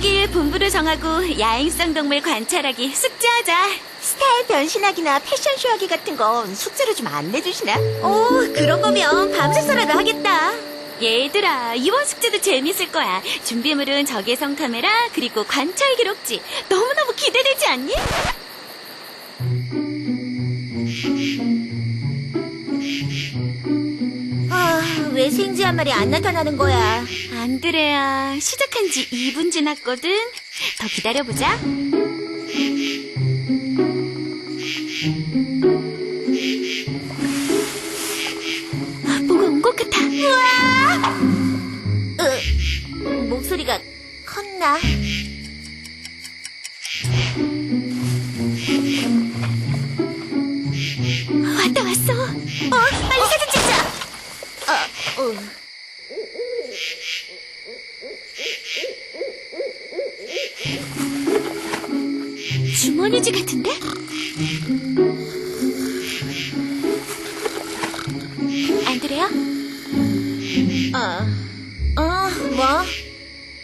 여길 본부로 정하고 야행성 동물 관찰하기 숙제하자. 스타일 변신하기나 패션쇼 하기 같은 건 숙제로 좀 안 내주시나? 오, 그런 거면 밤새서라도 하겠다. 얘들아, 이번 숙제도 재밌을 거야. 준비물은 적외선 카메라, 그리고 관찰 기록지. 너무너무 기대되지 않니? 아, 왜 생지 한 마리 안 나타나는 거야? 안드레아, 시작한 지 2분 지났거든. 더 기다려보자. 아, 뭐가 온 것 같아. 으, 목소리가 컸나? 주머니지 같은데? 안드레아? 어, 어, 뭐?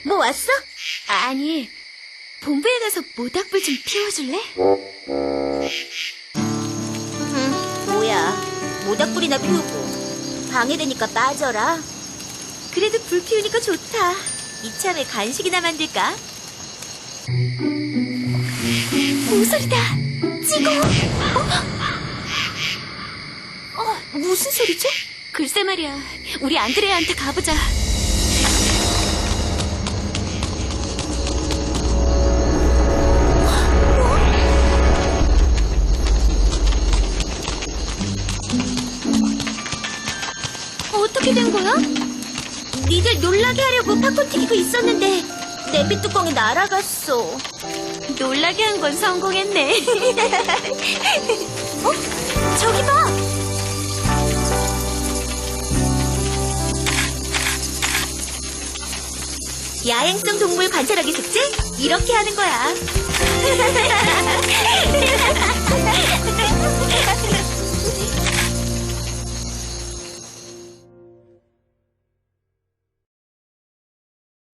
뭐 왔어? 아니, 본부에 가서 모닥불 좀 피워줄래? 응, 뭐야. 모닥불이나 피우고. 방해되니까 빠져라. 그래도 불 피우니까 좋다. 이참에 간식이나 만들까? 모서리다! 찍어! 어? 어, 무슨 소리지? 글쎄 말이야. 우리 안드레아한테 가보자. 어떻게 된 거야? 니들 놀라게 하려고 팝콘 튀기고 있었는데 냄비 뚜껑이 날아갔어. 놀라게 한 건 성공했네. 어? 저기 봐! 야행성 동물 관찰하기 숙제? 이렇게 하는 거야.